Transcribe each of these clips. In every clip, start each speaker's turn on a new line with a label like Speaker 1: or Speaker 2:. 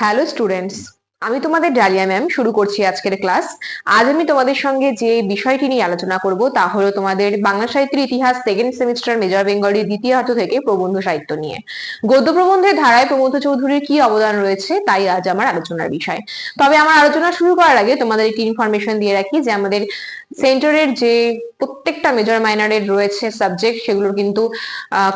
Speaker 1: Hello students আমি তোমাদের dahlia ma'am শুরু করছি আজকের ক্লাস আজ আমি তোমাদের সঙ্গে যে বিষয়টি নিয়ে আলোচনা করব, তা হলো তোমাদের বাংলা সাহিত্যের ইতিহাস সেকেন্ড সেমিস্টার মেজর বেঙ্গলির দ্বিতীয় হাত থেকে প্রবন্ধ সাহিত্য নিয়ে। গদ্য প্রবন্ধের ধারায় প্রমোদ চৌধুরীর কি অবদান রয়েছে, তাই আজ আমার আলোচনার বিষয়। তবে আমার আলোচনা শুরু করার আগে তোমাদের একটি ইনফরমেশন দিয়ে রাখি যে আমাদের সেন্টারের যে প্রত্যেকটা মেজর মাইনারের রয়েছে সাবজেক্ট সেগুলোর কিন্তু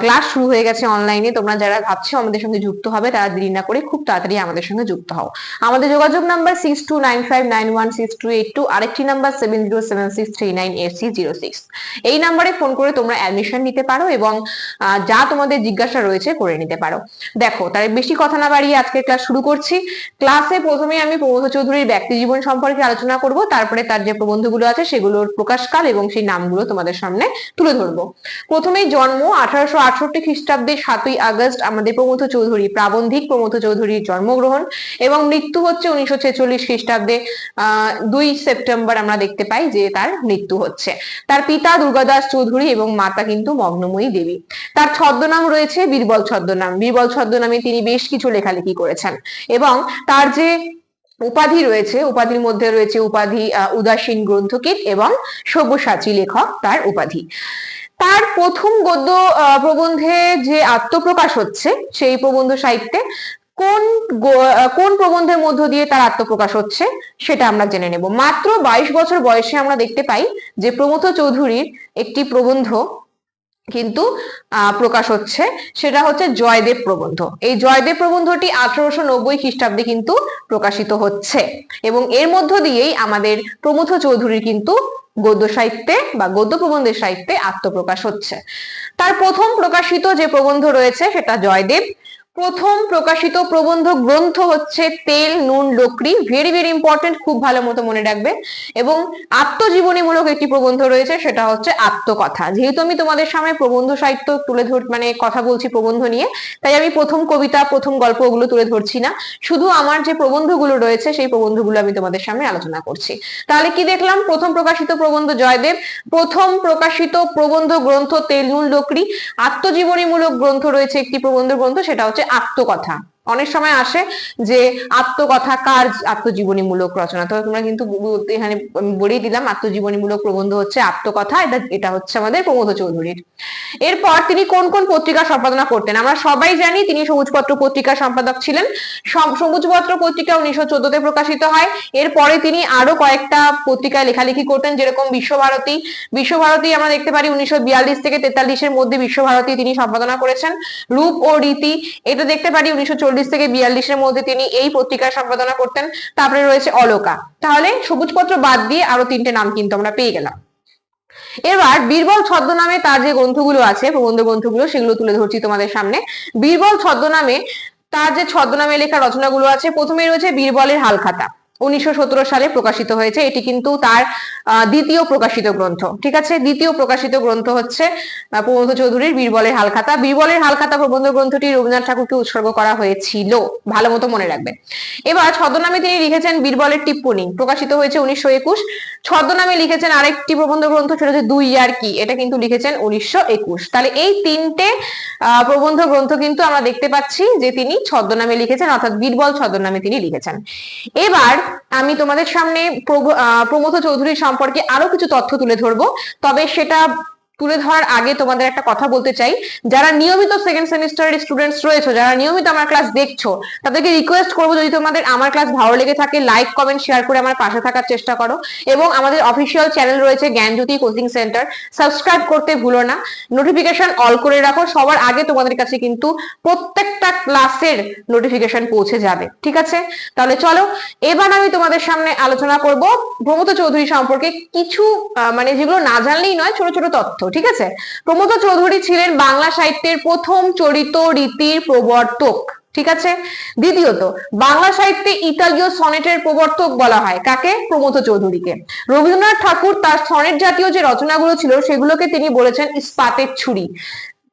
Speaker 1: ক্লাস শুরু হয়ে গেছে অনলাইনে তোমরা যারা ভাবছ আমাদের সঙ্গে যুক্ত হবে, তারা দেরি না করে খুব তাড়াতাড়ি আমাদের সঙ্গে যুক্ত হও। আমাদের যোগাযোগ number six two nine five nine one six two eight two আরেকটি number seven zero seven six three nine eight six zero six এই নাম্বারে ফোন করে তোমরা অ্যাডমিশন নিতে পারো এবং যা তোমাদের জিজ্ঞাসা রয়েছে করে নিতে পারো। দেখো তার বেশি কথা না বাড়িয়ে আজকের ক্লাস শুরু করছি। ক্লাসে প্রথমে আমি প্রমোদ চৌধুরীর ব্যক্তি জীবন সম্পর্কে আলোচনা করব, তারপরে তার যে প্রবন্ধগুলো আছে সেগুলোর প্রকাশকাল এবং সেই নামগুলো তোমাদের সামনে তুলে ধরবো। প্রথমেই জন্ম আঠারোশো আটষট্টি খ্রিস্টাব্দে সাতই আগস্ট আমাদের প্রমথ চৌধুরী, প্রাবন্ধিক প্রমথ চৌধুরীর জন্মগ্রহণ এবং মৃত্যু হচ্ছে উনিশশো ছেচল্লিশ খ্রিস্টাব্দে দুই সেপ্টেম্বর আমরা দেখতে পাই যে তার মৃত্যু হচ্ছে। তার পিতা দুর্গাদাস চৌধুরী এবং মাতা কিন্তু মগ্নময়ী দেবী। তার ছদ্মনাম রয়েছে বীরবল ছদ্মনাম। বীরবল ছদ্মনামে তিনি বেশ কিছু লেখালেখি করেছেন এবং তার যে উপাধি রয়েছে, উপাধির মধ্যে রয়েছে উপাধি উদাসীন গ্রন্থকিট এবং সব্যসাচী লেখক তার উপাধি। তার প্রথম গদ্য প্রবন্ধে যে আত্মপ্রকাশ হচ্ছে, সেই প্রবন্ধ সাহিত্যে কোন কোন প্রবন্ধের মধ্য দিয়ে তার আত্মপ্রকাশ হচ্ছে, সেটা আমরা জেনে নেব। মাত্র বাইশ বছর বয়সে আমরা দেখতে পাই যে প্রমথ চৌধুরীর একটি প্রবন্ধ কিন্তু প্রকাশ হচ্ছে, সেটা হচ্ছে জয়দেব প্রবন্ধ। এই জয়দেব প্রবন্ধটি আঠারোশো নব্বই খ্রিস্টাব্দে কিন্তু প্রকাশিত হচ্ছে। এবং এর মধ্য দিয়েই আমাদের প্রমথ চৌধুরীর কিন্তু গদ্য সাহিত্যে বা গদ্য প্রবন্ধের সাহিত্যে আত্মপ্রকাশ হচ্ছে। তার প্রথম প্রকাশিত যে প্রবন্ধ রয়েছে, সেটা জয়দেব প্রথম প্রকাশিত প্রবন্ধ গ্রন্থ হচ্ছে তেল, নুন লোকরি ভেরি ভেরি ইম্পর্টেন্ট খুব ভালো মতো মনে রাখবে। এবং আত্মজীবনীমূলক একটি প্রবন্ধ রয়েছে, সেটা হচ্ছে আত্মকথা। যেহেতু আমি তোমাদের সামনে প্রবন্ধ সাহিত্য তুলে ধর মানে কথা বলছি প্রবন্ধ নিয়ে, তাই আমি প্রথম কবিতা, প্রথম গল্প ওগুলো তুলে ধরছি না। শুধু আমার যে প্রবন্ধগুলো রয়েছে, সেই প্রবন্ধগুলো আমি তোমাদের সামনে আলোচনা করছি। তাহলে কি দেখলাম? প্রথম প্রকাশিত প্রবন্ধ জয়দেব। প্রথম প্রকাশিত প্রবন্ধ গ্রন্থ তেল, নুন লোকরি আত্মজীবনীমূলক গ্রন্থ রয়েছে একটি প্রবন্ধ গ্রন্থ, সেটা হচ্ছে আত্মকথা। অনেক সময় আসে যে আত্মকথা কার আত্মজীবনীমূলক রচনা? তো তোমরা কিন্তু এখানে বলেই দিলাম, আত্মজীবনীমূলক প্রবন্ধ হচ্ছে আত্মকথা, এটা এটা হচ্ছে আমাদের প্রমোদ চৌধুরীর। এরপর তিনি কোন কোন পত্রিকা সম্পাদনা করতেন? আমরা সবাই জানি তিনি সবুজপত্র পত্রিকার সম্পাদক ছিলেন। সবুজপত্র পত্রিকা উনিশশো চোদ্দতে প্রকাশিত হয়। এরপরে তিনি আরও কয়েকটা পত্রিকায় লেখালেখি করতেন, যেরকম বিশ্বভারতী। বিশ্বভারতী আমরা দেখতে পারি উনিশশো বিয়াল্লিশ থেকে তেতাল্লিশের মধ্যে বিশ্বভারতী তিনি সম্পাদনা করেছেন। রূপ ও রীতি, এটা দেখতে পারি উনিশশো চল্লিশ থেকে বিয়াল্লিশের মধ্যে তিনি এই পত্রিকার সম্পাদনা করতেন। তারপরে রয়েছে অলোকা। তাহলে সবুজপত্র বাদ দিয়ে আরও তিনটে নাম কিন্তু আমরা পেয়ে গেলাম। এবার বীরবল ছদ্মনামে তার যে গ্রন্থগুলো আছে, প্রবন্ধ গ্রন্থগুলো, সেগুলো তুলে ধরছি তোমাদের সামনে। বীরবল ছদ্মনামে তার যে ছদ্মনামে লেখা রচনাগুলো আছে প্রথমে রয়েছে বীরবলের হালখাতা। উনিশশো সতেরো সালে প্রকাশিত হয়েছে। এটি কিন্তু তার দ্বিতীয় প্রকাশিত গ্রন্থ। ঠিক আছে? দ্বিতীয় প্রকাশিত গ্রন্থ হচ্ছে প্রমথ চৌধুরীর বীরবলের হালখাতা। বীরবলের হালখাতা প্রবন্ধ গ্রন্থটি রবীন্দ্রনাথ ঠাকুরকে উৎসর্গ করা হয়েছিল। ভালো মতো মনে রাখবেন। এবার ছদ্মনামে তিনি লিখেছেন বীরবলের টিপ্পনি। প্রকাশিত হয়েছে উনিশশো একুশ। ছদ্মনামে লিখেছেন আরেকটি প্রবন্ধ গ্রন্থ, সেটা হচ্ছে দুই আর কি? এটা কিন্তু লিখেছেন উনিশশো একুশ। তাহলে এই তিনটে প্রবন্ধ গ্রন্থ কিন্তু আমরা দেখতে পাচ্ছি যে তিনি ছদ্মনামে লিখেছেন, অর্থাৎ বীরবল ছদ্মনামে তিনি লিখেছেন। এবার আমি তোমাদের সামনে প্রমথ চৌধুরী সম্পর্কে আরও কিছু তথ্য তুলে ধরবো। তবে সেটা তুলে ধরার আগে তোমাদের একটা কথা বলতে চাই। যারা নিয়মিত সেকেন্ড সেমিস্টারের স্টুডেন্টস রয়েছে, যারা নিয়মিত আমার ক্লাস দেখছ, তাদেরকে রিকোয়েস্ট করব যদি তোমাদের আমার ক্লাস ভালো লেগে থাকে লাইক কমেন্ট শেয়ার করে আমার পাশে থাকার চেষ্টা করো। এবং আমাদের অফিসিয়াল চ্যানেল রয়েছে জ্ঞানজ্যোতি কোচিং সেন্টার সাবস্ক্রাইব করতে ভুলো না। নোটিফিকেশন অল করে রাখো। সবার আগে তোমাদের কাছে কিন্তু প্রত্যেকটা ক্লাসের নোটিফিকেশন পৌঁছে যাবে। ঠিক আছে? তাহলে চলো, এবার আমি তোমাদের সামনে আলোচনা করব। প্রমোদ চৌধুরী সম্পর্কে কিছু মানে যেগুলো না জানলেই নয়, ছোট ছোট তথ্য। ঠিক আছে? প্রমোদ চৌধুরী ছিলেন বাংলা সাহিত্যের প্রথম চরিত রীতির প্রবর্তক, ঠিক আছে? দ্বিতীয়ত, বাংলা সাহিত্যে ইতালীয় সনেটের প্রবর্তক বলা হয়। কাকে? প্রমোদ চৌধুরীকে। রবীন্দ্রনাথ ঠাকুর তার সনেট জাতীয় যে রচনাগুলো ছিল, সেগুলোকে তিনি বলেছেন ইস্পাতের ছুরি।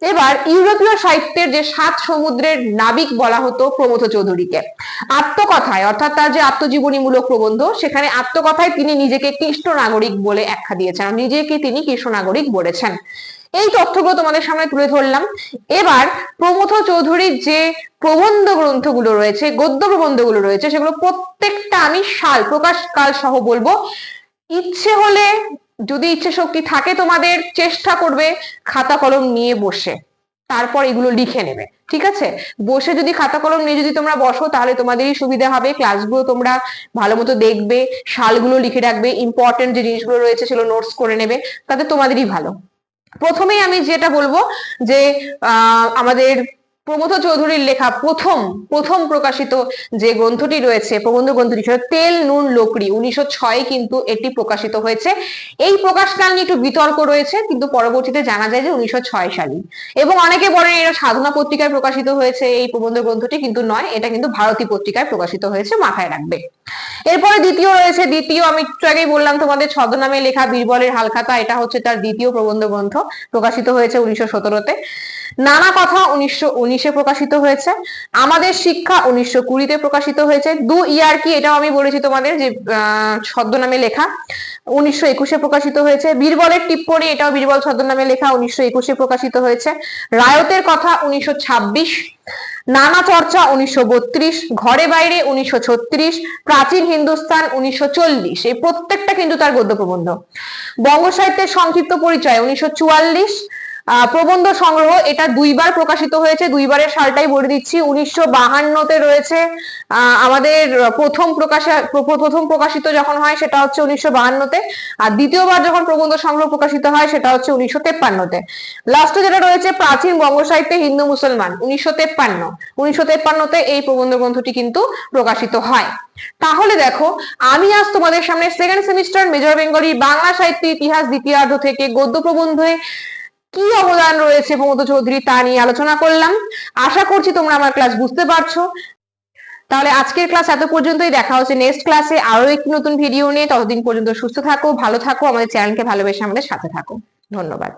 Speaker 1: এবার ইউরোপীয় সাহিত্যের যে সাত সমুদ্রের নাবিক বলা হতো প্রমথ চৌধুরীকে। আত্মকথায়, অর্থাৎ তার যে আত্মজীবনীমূলক প্রবন্ধ, সেখানে আত্মকথায় তিনি নিজেকে কৃষ্ণ নাগরিক বলে ব্যাখ্যা দিয়েছেন নিজেকে তিনি কৃষ্ণ নাগরিক বলেছেন। এই তথ্যগুলো তোমাদের সামনে তুলে ধরলাম। এবার প্রমথ চৌধুরীর যে প্রবন্ধ গ্রন্থগুলো রয়েছে, গদ্য প্রবন্ধগুলো রয়েছে, সেগুলো প্রত্যেকটা আমি সাল, প্রকাশ কাল সহ বলব। ইচ্ছে হলে যদি ইচ্ছে শক্তি থাকে তোমাদের, চেষ্টা করবে খাতা কলম নিয়ে বসে। তারপর এগুলো লিখে নেবে, ঠিক আছে? বসে যদি খাতা কলম নিয়ে যদি তোমরা বসো, তাহলে তোমাদেরই সুবিধা হবে। ক্লাসগুলো তোমরা ভালো মতো দেখবে, সালগুলো লিখে রাখবে ইম্পর্টেন্ট যে জিনিসগুলো রয়েছে সেগুলো নোটস করে নেবে, তাতে তোমাদেরই ভালো। প্রথমেই আমি যেটা বলব যে আমাদের প্রমথ চৌধুরীর লেখা প্রথম প্রথম প্রকাশিত যে গ্রন্থটি রয়েছে, প্রবন্ধ গ্রন্থটি তেল, নুন, লোকড়ি, উনিশশো ছয় কিন্তু এটি প্রকাশিত হয়েছে। এই প্রকাশকাল নিয়ে একটু বিতর্ক রয়েছে, কিন্তু পরবর্তীতে জানা যায় যে উনিশশো ছয় সালই এবং অনেকে বলেন এটা সাধনা পত্রিকায় প্রকাশিত হয়েছে এই প্রবন্ধ গ্রন্থটি, কিন্তু নয়, এটা কিন্তু ভারতী পত্রিকায় প্রকাশিত হয়েছে, মাথায় রাখবে। এরপরে দ্বিতীয় রয়েছে, দ্বিতীয় আমি একটু আগেই বললাম তোমাদের ছদ্মনামে লেখা বীরবলের হালখাতা, এটা হচ্ছে তার দ্বিতীয় প্রবন্ধ গ্রন্থ, প্রকাশিত হয়েছে উনিশশো সতেরোতে। নানা কথা উনিশশো উনিশে প্রকাশিত হয়েছে। আমাদের শিক্ষা উনিশশো কুড়িতে প্রকাশিত হয়েছে। দু ইয়ার কি এটাও আমি বলেছি তোমাদের যে ছদ্মনামে লেখা উনিশশো একুশে প্রকাশিত হয়েছে। বীরবলের টিপ্পণী এটাও বীরবল ছদ্মনামে লেখা উনিশশো একুশে প্রকাশিত হয়েছে। রায়তের কথা উনিশশো ছাব্বিশ, নানা চর্চা উনিশশো বত্রিশ, ঘরে বাইরে উনিশশো ছত্রিশ, প্রাচীন হিন্দুস্তান উনিশশো চল্লিশ। এই প্রত্যেকটা কিন্তু তার গদ্য প্রবন্ধ বঙ্গ সাহিত্যের সংক্ষিপ্ত পরিচয় উনিশশো চুয়াল্লিশ প্রবন্ধ সংগ্রহ এটা দুইবার প্রকাশিত হয়েছে, দুইবারের সালটাই বলে দিচ্ছি। উনিশশো বাহান্নতে রয়েছে আমাদের প্রথম প্রকাশে, প্র- প্রথম প্রকাশিত যখন হয় সেটা হচ্ছে উনিশশো বাহান্নতে। আর দ্বিতীয়বার যখন প্রবন্ধ সংগ্রহ প্রকাশিত হয় সেটা হচ্ছে উনিশশো তেপ্পান্নতে। লাস্টে যেটা রয়েছে, প্রাচীন বঙ্গ সাহিত্যে হিন্দু মুসলমান, উনিশশো তেপ্পান্ন। উনিশশো তেপ্পান্নতে এই প্রবন্ধ গ্রন্থটি কিন্তু প্রকাশিত হয়। তাহলে দেখো, আমি আজ তোমাদের সামনে second semester major Bengali Bangla সাহিত্য ইতিহাস, দ্বিতীয়ার্ধ থেকে গদ্য প্রবন্ধে কি অবদান রয়েছে প্রমোদ চৌধুরী তা নিয়ে আলোচনা করলাম। আশা করছি তোমরা আমার ক্লাস বুঝতে পারছ। তাহলে আজকের ক্লাস এত পর্যন্তই। দেখা হচ্ছে নেক্সট ক্লাসে আরও একটি নতুন ভিডিও নিয়ে। ততদিন পর্যন্ত সুস্থ থাকো, ভালো থাকো, আমাদের চ্যানেলকে ভালোবেসে আমাদের সাথে থাকো। ধন্যবাদ।